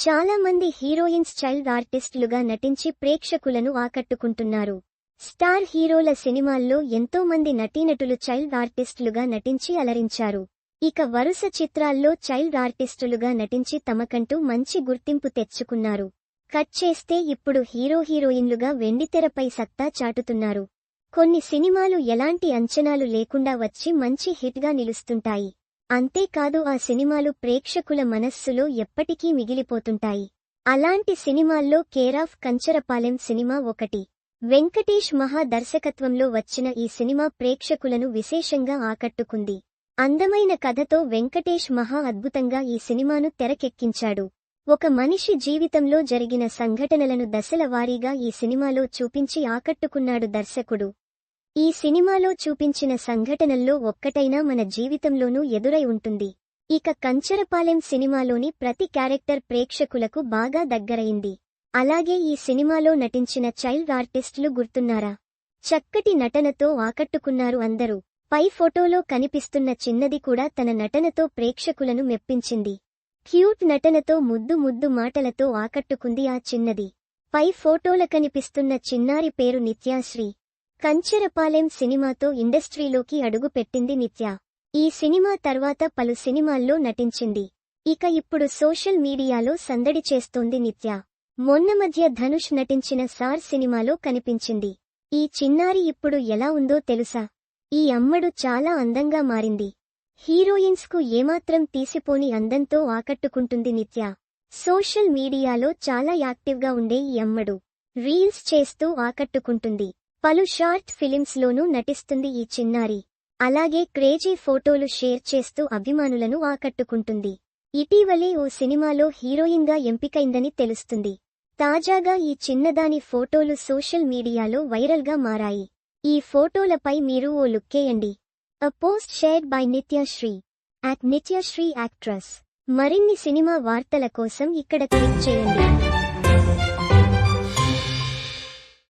చాలా మంది heroines child ఆర్టిస్టులుగా నటించి ప్రేక్షకులను ఆకట్టుకుంటున్నారు. స్టార్ హీరోల సినిమాల్లో ఎంతో మంది నటీనటులు చైల్డ్ ఆర్టిస్టులుగా నటించి అలరించారు. ఇక వరుస చిత్రాల్లో చైల్డ్ ఆర్టిస్టులుగా నటించి తమకంటూ మంచి గుర్తింపు తెచ్చుకున్నారు. కట్ చేస్తే ఇప్పుడు హీరో హీరోయిన్లుగా వెండితెరపై సత్తా చాటుతున్నారు. కొన్ని సినిమాలు ఎలాంటి అంచనాలు లేకుండా వచ్చి మంచి హిట్గా నిలుస్తుంటాయి. అంతేకాదు ఆ సినిమాలు ప్రేక్షకుల మనస్సులో ఎప్పటికీ మిగిలిపోతుంటాయి. అలాంటి సినిమాల్లో కేరాఫ్ కంచరపాలెం సినిమా ఒకటి. వెంకటేష్ మహా దర్శకత్వంలో వచ్చిన ఈ సినిమా ప్రేక్షకులను విశేషంగా ఆకట్టుకుంది. అందమైన కథతో వెంకటేష్ మహా అద్భుతంగా ఈ సినిమాను తెరకెక్కించాడు. ఒక మనిషి జీవితంలో జరిగిన సంఘటనలను దశల వారీగా ఈ సినిమాలో చూపించి ఆకట్టుకున్నాడు దర్శకుడు. ఈ సినిమాలో చూపించిన సంఘటనల్లో ఒక్కటైనా మన జీవితంలోనూ ఎదురై ఉంటుంది. ఇక కంచరపాలెం సినిమాలోని ప్రతి క్యారెక్టర్ ప్రేక్షకులకు బాగా దగ్గరైంది. అలాగే ఈ సినిమాలో నటించిన చైల్డ్ ఆర్టిస్టులు గుర్తున్నారా? చక్కటి నటనతో ఆకట్టుకున్నారు అందరూ. పై ఫోటోలో కనిపిస్తున్న చిన్నది కూడా తన నటనతో ప్రేక్షకులను మెప్పించింది. క్యూట్ నటనతో ముద్దు ముద్దు మాటలతో ఆకట్టుకుంది ఆ చిన్నది. పై ఫోటోల కనిపిస్తున్న చిన్నారి పేరు నిత్యాశ్రీ. కంచెరపాలెం సినిమాతో ఇండస్ట్రీలోకి అడుగుపెట్టింది నిత్య. ఈ సినిమా తర్వాత పలు సినిమాల్లో నటించింది. ఇక ఇప్పుడు సోషల్ మీడియాలో సందడి చేస్తోంది నిత్య. మొన్న మధ్య ధనుష్ నటించిన సార్ సినిమాలో కనిపించింది. ఈ చిన్నారి ఇప్పుడు ఎలా ఉందో తెలుసా? ఈ అమ్మడు చాలా అందంగా మారింది. హీరోయిన్స్కు ఏమాత్రం తీసిపోని అందంతో ఆకట్టుకుంటుంది నిత్య. సోషల్ మీడియాలో చాలా యాక్టివ్గా ఉండే ఈ అమ్మడు. రీల్స్ చేస్తూ ఆకట్టుకుంటుంది. పలు షార్ట్ ఫిలిమ్స్లోనూ నటిస్తుంది ఈ చిన్నారి. అలాగే క్రేజీ ఫోటోలు షేర్ చేస్తూ అభిమానులను ఆకట్టుకుంటుంది. ఇటీవలే ఓ సినిమాలో హీరోయిన్గా ఎంపికైందని తెలుస్తుంది. తాజాగా ఈ చిన్నదాని ఫోటోలు సోషల్ మీడియాలో వైరల్గా మారాయి. ఈ ఫోటోలపై మీరు ఓ లుక్కేయండి a post shared by Nithyashree at Nithyashree actress మరిన్ని సినిమా వార్తల కోసం ఇక్కడ క్లిక్ చేయండి.